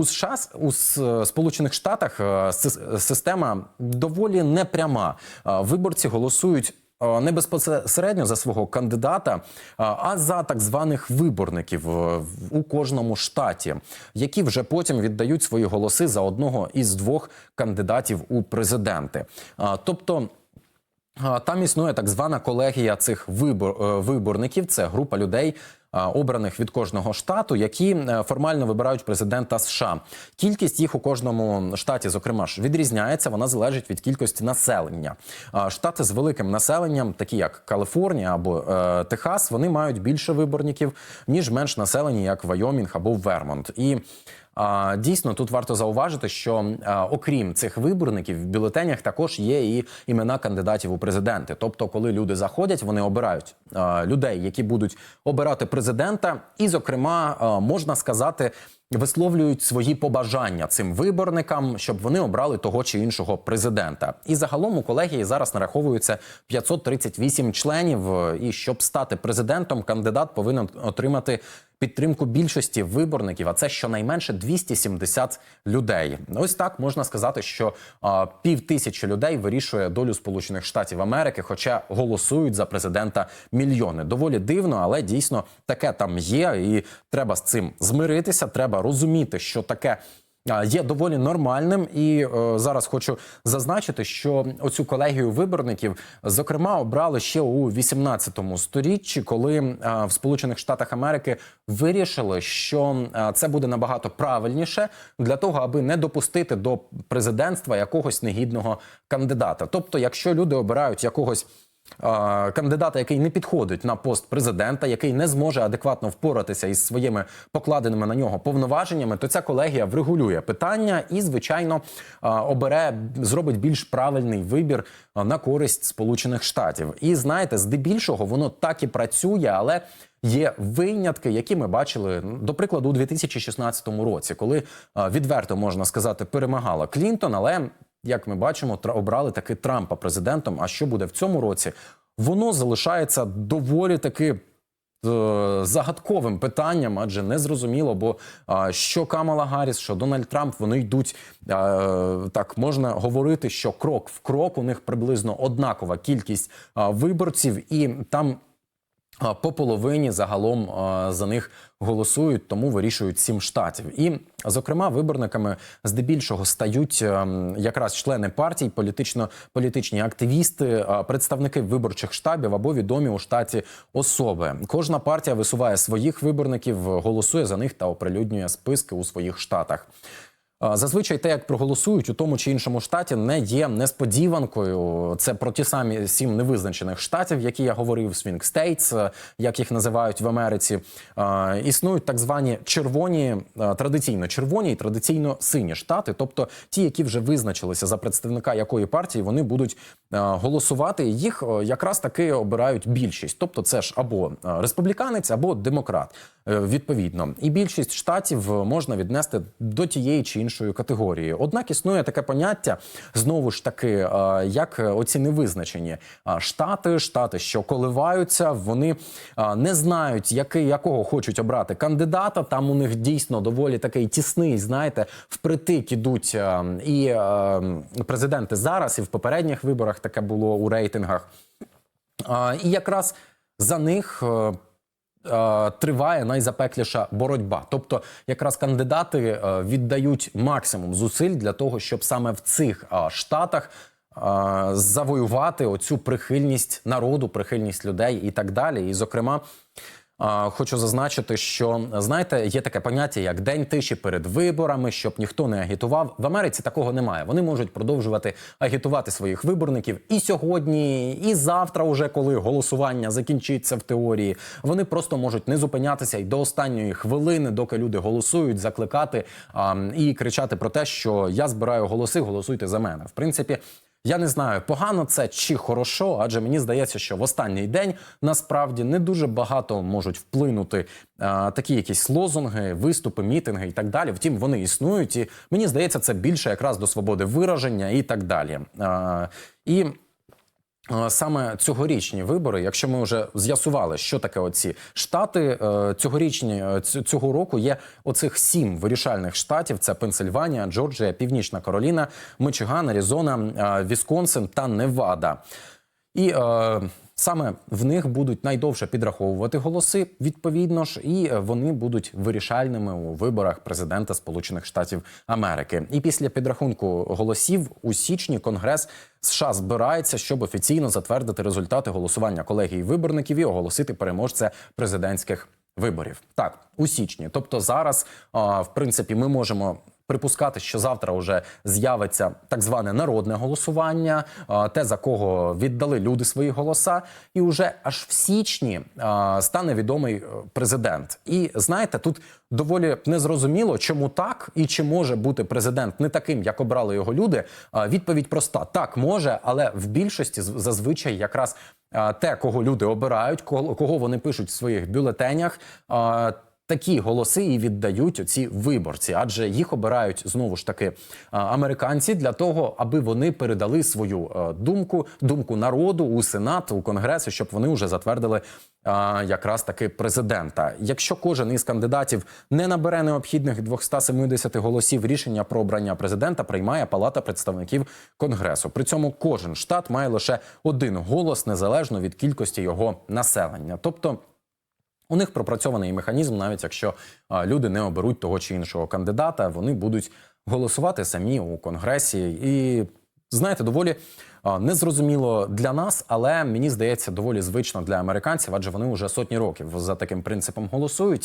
У США у Сполучених Штатах е, система доволі непряма. Е, Виборці голосують. е, Не безпосередньо за свого кандидата, а за так званих виборників у кожному штаті, які вже потім віддають свої голоси за одного із двох кандидатів у президенти. Тобто Там існує так звана колегія цих вибор, виборників. Це група людей, обраних від кожного штату, які е, формально вибирають президента США. Кількість їх у кожному штаті, зокрема ж, відрізняється. Вона залежить від кількості населення. Штати з великим населенням, такі як Каліфорнія або е, Техас, вони мають більше виборників ніж менш населені, як Вайомінг або Вермонт. І Дійсно, тут варто зауважити, що окрім цих виборників, в бюлетенях також є і імена кандидатів у президенти. Тобто, коли люди заходять, вони обирають людей, які будуть обирати президента, і, зокрема, можна сказати. Висловлюють свої побажання цим виборникам, щоб вони обрали того чи іншого президента. І загалом у колегії зараз нараховується 538 членів. І щоб стати президентом, кандидат повинен отримати підтримку більшості виборників, а це щонайменше 270 людей. Ось так можна сказати, що а, пів тисячі людей вирішує долю Сполучених Штатів Америки, хоча голосують за президента мільйони. Доволі дивно, але дійсно таке там є, і треба з цим змиритися. Треба розуміти, що таке. Є доволі нормальним, і е, зараз хочу зазначити, що оцю колегію виборників, зокрема, обрали ще у 18 сторіччі, коли е, в Сполучених Штатах Америки вирішили, що е, це буде набагато правильніше для того, аби не допустити до президентства якогось негідного кандидата. Тобто, якщо люди обирають якогось кандидата, який не підходить на пост президента, який не зможе адекватно впоратися із своїми покладеними на нього повноваженнями, то ця колегія врегулює питання і, звичайно, обере зробить більш правильний вибір на користь Сполучених Штатів. І знаєте, здебільшого воно так і працює, але. Є винятки, які ми бачили ну, до прикладу у 2016 році, коли відверто можна сказати, перемагала Клінтон, але як ми бачимо, обрали таки Трампа президентом. А що буде в цьому році? Воно залишається доволі таки. е, Загадковим питанням, адже не зрозуміло, бо що Камала Гарріс, що Дональд Трамп, вони йдуть а, так. Можна говорити, що крок в крок у них приблизно однакова кількість виборців, і там по половині загалом за них голосують, тому вирішують сім штатів. І, зокрема, виборниками здебільшого стають ем, якраз члени партій, політично політичні активісти, представники виборчих штабів або відомі у штаті особи. Кожна партія висуває своїх виборників, голосує за них та оприлюднює списки у своїх штатах. Зазвичай те, як проголосують у тому чи іншому штаті, не є несподіванкою. Це про ті самі сім невизначених штатів, які я говорив, Swing States, е, як їх називають в Америці. Існують так звані червоні, е, традиційно червоні і традиційно сині штати, тобто ті, які вже визначилися за представника якої партії, вони будуть е, голосувати. Їх якраз таки обирають більшість. Тобто, це ж або республіканець, або демократ. Відповідно, і більшість штатів можна віднести до тієї чи іншої категорії. Однак існує таке поняття знову ж таки, е, як оці невизначені е, штати, штати, що коливаються, вони е, не знають, який якого хочуть обрати кандидата. Там у них дійсно доволі такий тісний, знаєте, впритик ідуть і президенти зараз, і в попередніх виборах таке було у рейтингах. І якраз за них. Е, Триває найзапекліша боротьба, тобто якраз кандидати е, віддають максимум зусиль для того, щоб саме в цих е, штатах завоювати оцю прихильність народу, прихильність людей і так далі. І, зокрема, Хочу зазначити, що знаєте, є таке поняття як день тиші перед виборами, щоб ніхто не агітував. В Америці такого немає. Вони можуть продовжувати агітувати своїх виборників і сьогодні, і завтра, уже коли голосування закінчиться в теорії. Вони просто можуть не зупинятися і до останньої хвилини, доки люди голосують, закликати а, і кричати про те, що я збираю голоси, голосуйте за мене. В принципі. Я не знаю, погано це чи хорошо, адже мені здається, що в останній день насправді не дуже багато можуть вплинути а, такі якісь лозунги, виступи, мітинги і так далі. Втім, вони існують, і мені здається, це більше якраз до свободи вираження і так далі. А, і Саме цьогорічні вибори, якщо ми вже з'ясували, що таке оці штати, е, цьогорічні е, цього року є оцих сім вирішальних штатів: це Пенсильванія, Джорджія, Північна Кароліна, Мичиган, Аризона, е, Вісконсин та Невада. І е, саме в них будуть найдовше підраховувати голоси, відповідно ж, і е, вони будуть вирішальними у виборах президента Сполучених Штатів Америки. І після підрахунку голосів у січні Конгрес США збирається, щоб офіційно затвердити результати голосування колегії виборників і оголосити переможця президентських виборів. Так, у січні. Тобто зараз, в принципі, ми можемо. Припускати, що завтра вже з'явиться так зване народне голосування, те за кого віддали люди свої голоса, і вже аж в січні стане відомий е, президент. І знаєте, тут доволі незрозуміло, чому так і чи може бути президент не таким, як обрали його люди. Відповідь проста: так може, але в більшості зазвичай якраз те, кого люди обирають, кого вони пишуть в своїх бюлетенях. Такі голоси і віддають ці виборці, адже їх обирають знову ж таки американці для того, аби вони передали свою е, думку, думку народу у сенат, у конгрес, щоб вони вже затвердили якраз таки президента. Якщо кожен із кандидатів не набере необхідних 270 голосів, рішення про обрання президента приймає Палата представників конгресу. При цьому кожен штат має лише один голос незалежно від кількості його населення, тобто. У них пропрацьований механізм, навіть якщо люди не оберуть того чи іншого кандидата, вони будуть голосувати самі у конгресі. І знаєте, доволі незрозуміло для нас, але мені здається, доволі звично для американців, адже вони вже сотні років за таким принципом голосують.